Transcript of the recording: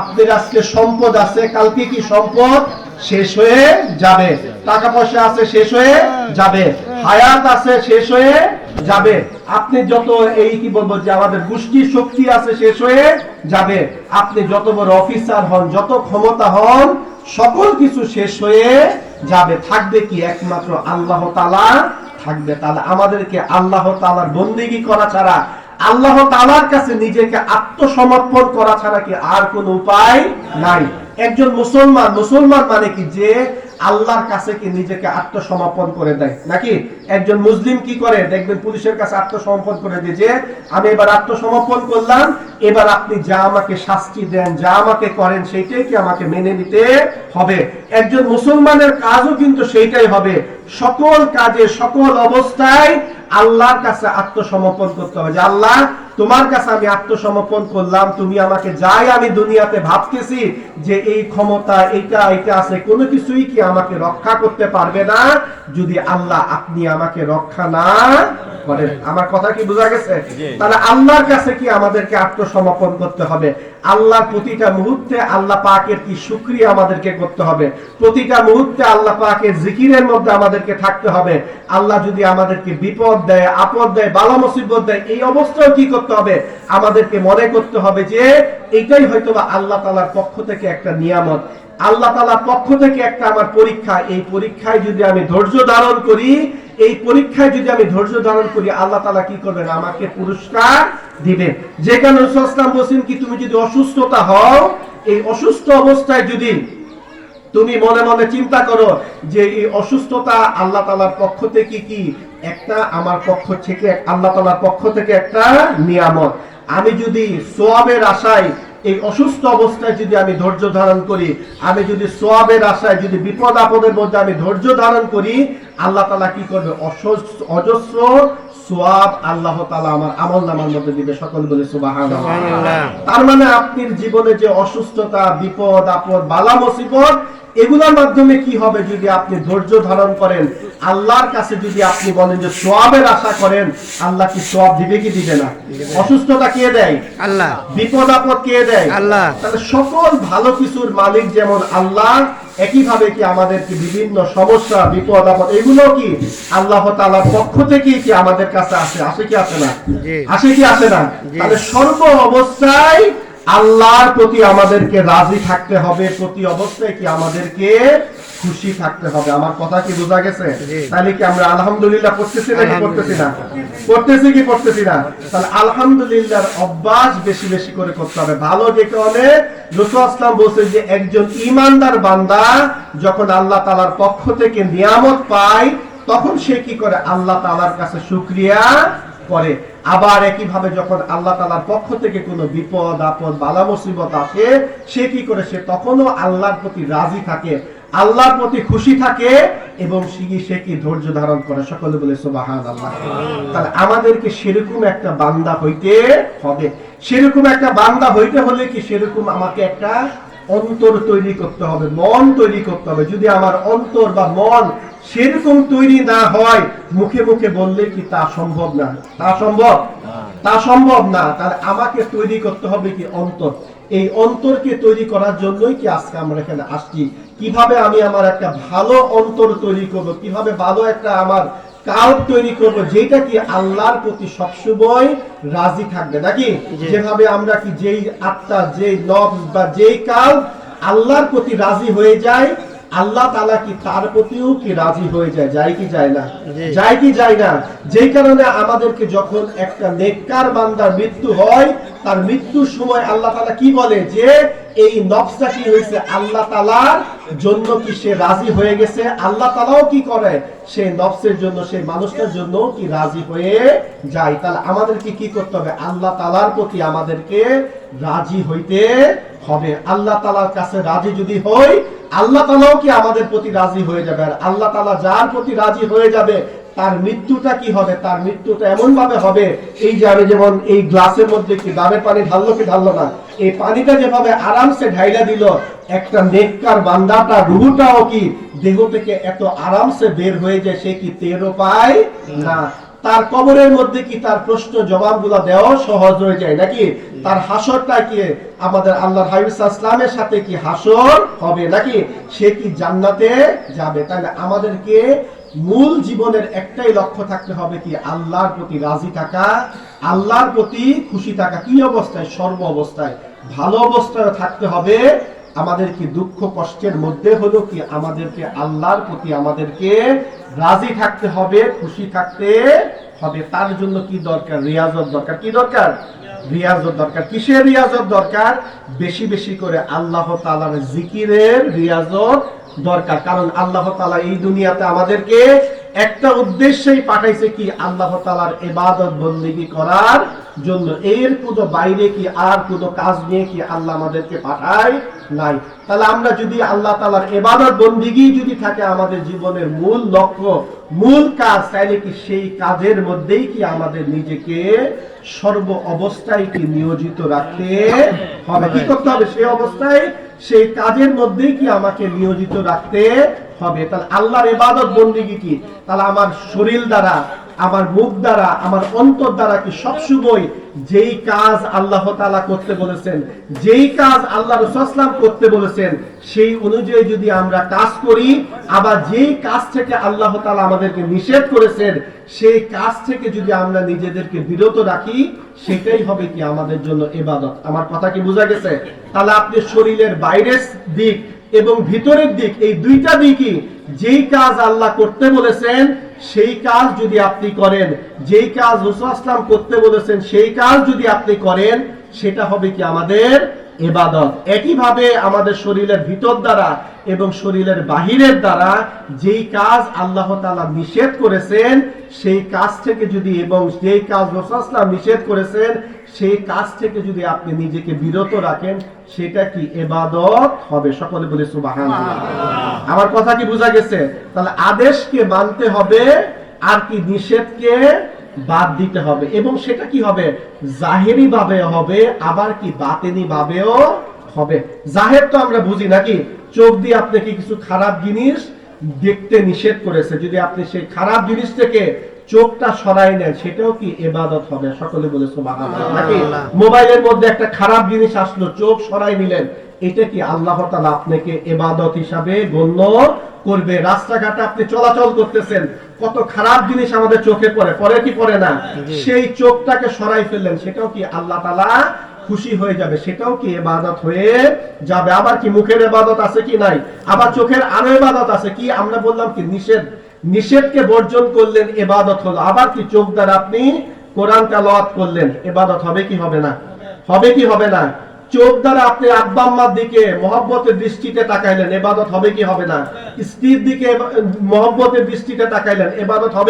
আপনার আজকে সম্পদ আছে, কালকে কি সম্পদ? শেষ হয়ে যাবে। টাকা পয়সা আছে, শেষ হয়ে যাবে। হায়াত আছে, শেষ হয়ে যাবে। আপনি যত এই কি বলব যে আমাদের গোষ্ঠী শক্তি আছে, শেষ হয়ে যাবে। আপনি যত বড় অফিসার হন, যত ক্ষমতা হন, সকল কিছু শেষ হয়ে যাবে। থাকবে কি একমাত্র আল্লাহ তালা থাকবে। তাহলে আমাদেরকে আল্লাহ তালার বন্দিগি করা ছাড়া আল্লাহ তালার কাছে নিজেকে আত্মসমর্পণ করা ছাড়া কি আর কোনো উপায় নাই? একজন মুসলমান মুসলমান মানে কি? যে আল্লাহর কাছে কি নিজেকে আত্মসমর্পণ করে দেয়? নাকি একজন মুসলিম কি করে? দেখবেন পুলিশের কাছে আত্মসমর্পণ করে দিয়ে যে, আমি এবার আত্মসমর্পণ করলাম, এবার আপনি যা আমাকে শাস্তি দেন, যা আমাকে করেন, সেইটাই কি আমাকে মেনে নিতে হবে? একজন মুসলমানের কাজও কিন্তু সেইটাই হবে। সকল কাজে, সকল অবস্থায় আল্লাহর কাছে আত্মসমর্পণ করতে হবে। যে আল্লাহ তোমার কাছে আমি আত্মসমর্পণ করলাম তুমি আমাকে যাই আমি দুনিয়াতে ভাবতেছি যে এই ক্ষমতা এইটা এইটা আছে কোনো কিছুই কি আমাকে রক্ষা করতে পারবে না। যদি আল্লাহ আপনি আমাকে রক্ষা না করেন। আমার কথা কি বোঝা গেছে? তাহলে আল্লাহর কাছে কি আমাদেরকে আত্মসমর্পণ করতে হবে? আল্লাহর প্রতিটা মুহূর্তে আল্লাহ পাকের কি শুক্রিয়া আমাদেরকে করতে হবে? প্রতিটা মুহূর্তে আল্লাহ পাকের জিকিরের মধ্যে আমাদেরকে থাকতে হবে। আল্লাহ যদি আমাদেরকে বিপদ দেয় আপদ দেয় বালা মুসিবত দেয় এই অবস্থাও কি করতে হবে, আমাদেরকে মনে করতে হবে যে এটাই হয়তো বা আল্লাহ তালার পক্ষ থেকে একটা নিয়ামত। আল্লাহ তালার পক্ষ থেকে একটা আমার পরীক্ষা। এই পরীক্ষায় যদি আমি ধৈর্য ধারণ করি, এই পরীক্ষায় যদি আমি ধৈর্য ধারণ করি, আল্লাহ তালা কি করবেন? আমাকে পুরস্কার দিবেন। যে কারণে ইসলাম কি, তুমি যদি অসুস্থতা হও, এই অসুস্থ অবস্থায় যদি তুমি মনে মনে চিন্তা করো যে এই অসুস্থতা আল্লাহ তালার পক্ষ থেকে কি একটা আমার পক্ষ থেকে আল্লাহ তালার পক্ষ থেকে একটা নিয়ামত। আমি যদি সোয়াবের আশায় এই অসুস্থ অবস্থায় যদি আমি ধৈর্য ধারণ করি, আমি যদি সোয়াবের আশায় যদি বিপদ আপদের মধ্যে আমি ধৈর্য ধারণ করি আল্লাহ তালা কি করবে? অজস্র সোয়াব আল্লাহ তালা আমার আমল নামার মধ্যে দিবে। সকল বলে তার মানে আপনার জীবনে যে অসুস্থতা বিপদ আপদ বালা মুসিবত এগুলোর মাধ্যমে কি হবে যদি আপনি ধৈর্য ধারণ করেন? আল্লাহর কাছে যদি আপনি বলেন যে সোয়াবের আশা করেন আল্লাহ কি সোয়াব দিবে কি দিবে না? অসুস্থতা কে দেয়? আল্লাহ। বিপদ আপদ কে দেয়? আল্লাহ। তাহলে সকল ভালো কিছুর মালিক যেমন আল্লাহ একইভাবে কি আমাদের কি বিভিন্ন সমস্যা বিপদ আপদ এগুলো কি আল্লাহ তালার পক্ষ থেকে কি আমাদের কাছে আসে আসে কি আসে না। আসে কি আসে না। তাহলে সর্ব অবস্থায় আল্লাহর প্রতি আমাদেরকে রাজি থাকতে হবে প্রতি অবস্থায় কি আমাদেরকে খুশি থাকতে হবে? আমার কথা কি বোঝা গেছে? তাহলে কি আমরা আলহামদুলিল্লাহ পড়তেছি নাকি পড়তেছি না। পড়তেছি কি পড়তেছি না? তাহলে আলহামদুলিল্লাহর অভ্যাস বেশি বেশি করে করতে হবে। ভালো ডেকে অনেক রসুল আসলাম বলছে যে একজন ইমানদার বান্দা যখন আল্লাহ তালার পক্ষ থেকে নিয়ামত পায় তখন সে কি করে? আল্লাহ তালার কাছে শুক্রিয়া করে। আবার একইভাবে যখন আল্লাহ তালার পক্ষ থেকে কোনো বিপদ, আপদ বালা মুসিবত আসে, সে কি করে? সে তখনও আল্লাহর প্রতি রাজি থাকে, আল্লাহর প্রতি খুশি থাকে এবং সে কি- সে কি ধৈর্য ধারণ করে? সকলে বলে সুবাহান আল্লাহ তাহলে আমাদেরকে সেরকম একটা বান্দা হইতে হবে। সেরকম একটা বান্দা হইতে হলে কি সেরকম আমাকে একটা অন্তর তৈরি করতে হবে, মন তৈরি করতে হবে। যদি আমার অন্তর বা মন সেরকম তৈরি না হয় মুখে মুখে বললে কি তা সম্ভব না? তা সম্ভব? তা সম্ভব না। তাহলে আমাকে তৈরি করতে হবে কি অন্তর? এই অন্তরকে তৈরি করার জন্যই কি আজকে আমরা এখানে আসছি? কীভাবে আমি আমার একটা ভালো অন্তর তৈরি করব? কীভাবে ভালো একটা আমার কাল তৈরি করব? যেটা কি আল্লাহর প্রতি সবসময় রাজি থাকবে নাকি? যেভাবে আমরা কি যেই আত্মা যেই নবস বা যেই কাল আল্লাহর প্রতি রাজি হয়ে যায় আল্লাহ তালা কি তার প্রতিও কি রাজি হয়ে যায়? যায় কি যায় না। যায় কি যায় না? যেই কারণে আমাদেরকে যখন একটা নেককার বান্দার মৃত্যু হয় তার মৃত্যুর সময় আল্লাহ তালা কি বলে? যে এই নফসটা কি হয়েছে আল্লাহ তালার জন্য কি সে রাজি হয়ে গেছে? আল্লাহ তালাও কি করে? সেই নফসের জন্য সেই মানুষটার জন্য কি রাজি হয়ে যায়? তাহলে আমাদেরকে কি করতে হবে? আল্লাহ তালার প্রতি আমাদেরকে রাজি হইতে হবে। আল্লাহ তালার কাছে রাজি যদি হই আল্লাহ তালাও কি আমাদের প্রতি রাজি হয়ে যাবে? আর আল্লাহ তালা যার প্রতি রাজি হয়ে যাবে, তার মৃত্যুটা কি হবে? তার মৃত্যুটা এমন ভাবে হবে, এই যে আমি যেমন এই গ্লাসের মধ্যে কি ডাবের পানি ঢাললো কি ঢাললো না, এই পানিটা যেভাবে আরামসে ঢাইলা দিল, একটা নেককার বান্দাটা, রুহুটাও কি দেহ থেকে এত আরামসে বের হয়ে যায়, সে কি টেরও পায় না? তার কবরের মধ্যে কি তার প্রশ্ন জবাবগুলো দেওয়া সহজ হয়ে যায় নাকি? তার হাসরটা কি আমাদের আল্লাহ হাবিবামের সাথে কি হাসর হবে নাকি? সে কি জান্নাতে যাবে? তাহলে আমাদেরকে মূল জীবনের একটাই লক্ষ্য থাকতে হবে কি আল্লাহর প্রতি রাজি থাকা, আল্লাহর প্রতি খুশি থাকা। কি অবস্থায়? সর্ব অবস্থায়। ভালো অবস্থায় থাকতে হবে আমাদের কি দুঃখ কষ্টের মধ্যে হলো কি আমাদেরকে আল্লাহর প্রতি আমাদেরকে রাজি থাকতে হবে, খুশি থাকতে হবে? তার জন্য কি দরকার? রিয়াজত দরকার। কি দরকার? রিয়াজত দরকার। কিসের রিয়াজত দরকার? বেশি বেশি করে আল্লাহ তাআলার জিকিরের রিয়াজত দরকার। কারণ আল্লাহ তাআলা এই দুনিয়াতে আমাদেরকে একটা উদ্দেশ্যেই পাঠাইছে কি? আল্লাহ তালার ইবাদত বন্দেগী করার জন্য। এর কোনো বাইরে কি আর কোনো কাজ নিয়ে কি আল্লাহ আমাদেরকে পাঠায়? নাই। তাহলে আমরা যদি আল্লাহ তাআলার ইবাদত বন্দেগী যদি থাকে আমাদের জীবনের মূল লক্ষ্য মূল কাজ তাহলে কি সেই কাজের মধ্যেই কি আমাদের নিজেকে সর্ব অবস্থায় কি নিয়োজিত রাখতে হবে? কি করতে হবে? সেই অবস্থায় সেই কাজের মধ্যেই কি আমাকে নিয়োজিত রাখতে হবে? তাহলে আল্লাহর ইবাদত বন্দিগি কি? তাহলে আমার শরীর দ্বারা আমার মুখ দ্বারা, আমার অন্তর দ্বারা কি সবসময় যেই কাজ আল্লাহ তাআলা করতে বলেছেন, যেই কাজ আল্লাহ রসুলাম করতে বলেছেন, সেই অনুযায়ী যদি আমরা কাজ করি, আবার যেই কাজ থেকে আল্লাহ তালা আমাদেরকে নিষেধ করেছেন, সেই কাজ থেকে যদি আমরা নিজেদেরকে বিরত রাখি, সেটাই হবে কি আমাদের জন্য এবাদত আমার কথা কি বোঝা গেছে? তাহলে আপনি শরীরের বাইরের দিক এবং ভিতরের দিক, এই দুইটা দিকই যেই কাজ আল্লাহ করতে বলেছেন, সেই কাজ যদি আপনি করেন, যেই কাজ রসুল আসলাম করতে বলেছেন, সেই কাজ যদি আপনি করেন, সেটা হবে কি আমাদের এবাদত একইভাবে আমাদের শরীরের ভিতর দ্বারা এবং শরীরের বাহিরের দ্বারা যেই কাজ আল্লাহ তাআলা নিষেধ করেছেন, সেই কাজ থেকে যদি এবং যেই কাজ রসুলাম নিষেধ করেছেন সেই কাজ থেকে যদি আপনি নিজেকে বিরত রাখেন সেটা কি এবাদত হবে? সকলে বলে সুবাহান আমার কথা কি বোঝা গেছে? তাহলে আদেশকে মানতে হবে আর কি নিষেধকে বাদ দিতে হবে। এবং সেটা কি হবে? জাহেরি ভাবে হবে আবার কি বাতেনি ভাবেও হবে। জাহের তো আমরা বুঝি নাকি? চোখ দিয়ে আপনাকে কিছু খারাপ জিনিস দেখতে নিষেধ করেছে। যদি আপনি সেই খারাপ জিনিস থেকে চোখটা সরাই নেন সেটাও কি এবাদত হবে? সকলে বলে সুবহানাল্লাহ। নাকি মোবাইলের মধ্যে একটা খারাপ জিনিস আসলো চোখ সরাই নিলেন এটা কি আল্লাহ তাআলা আপনাকে এবাদত হিসাবে গণ্য করবে? রাস্তাঘাটে আপনি চলাচল করতেছেন কত খারাপ জিনিস আমাদের চোখে পড়ে পরে কি পড়ে না? সেই চোখটাকে সরাই ফেললেন সেটাও কি আল্লাহ তাআলা খুশি হয়ে যাবে, সেটাও কি এবাদত হয়ে যাবে? আবার কি মুখের এবাদত আছে কি নাই? আবার চোখের আরও এবাদত আছে কি? আমরা বললাম কি, নিষেধ। নিষেধকে বর্জন করলেন এবাদত হলো। আবার কি চোখ দ্বারা আপনি কোরআন তেলাওয়াত করলেন এবাদত হবে কি হবে না? হবে কি হবে না? চোখ দ্বারা আপনি আব্বা আম্মার দিকে মহব্বতের দৃষ্টিতে তাকাইলেন এবাদত হবে কি হবে না? স্ত্রীর দিকে মহব্বতের দৃষ্টিতে তাকাইলেন এবাদত হবে